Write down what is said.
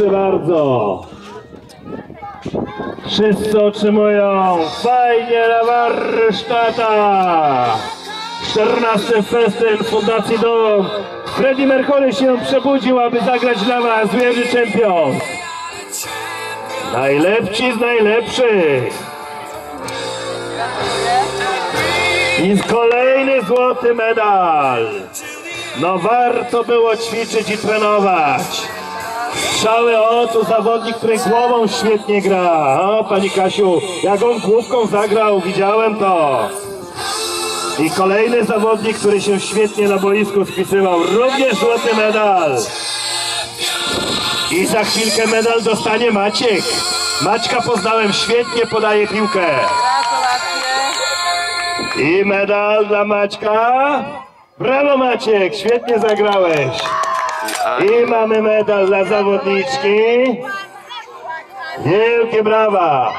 Proszę bardzo. Wszyscy otrzymują fajnie na warsztatach. 14 festyn Fundacji Dom. Freddie Mercury się przebudził, aby zagrać dla Was Wieży Champions. Najlepsi z najlepszych. I kolejny złoty medal. No warto było ćwiczyć i trenować. Strzały, o tu zawodnik, który głową świetnie gra. O pani Kasiu, jak on główką zagrał, widziałem to. I kolejny zawodnik, który się świetnie na boisku spisywał, również złoty medal. I za chwilkę medal dostanie Maciek. Maćka poznałem świetnie, podaje piłkę. I medal dla Maćka. Brawo Maciek, świetnie zagrałeś. I mamy medal dla zawodniczki. Wielkie brawa.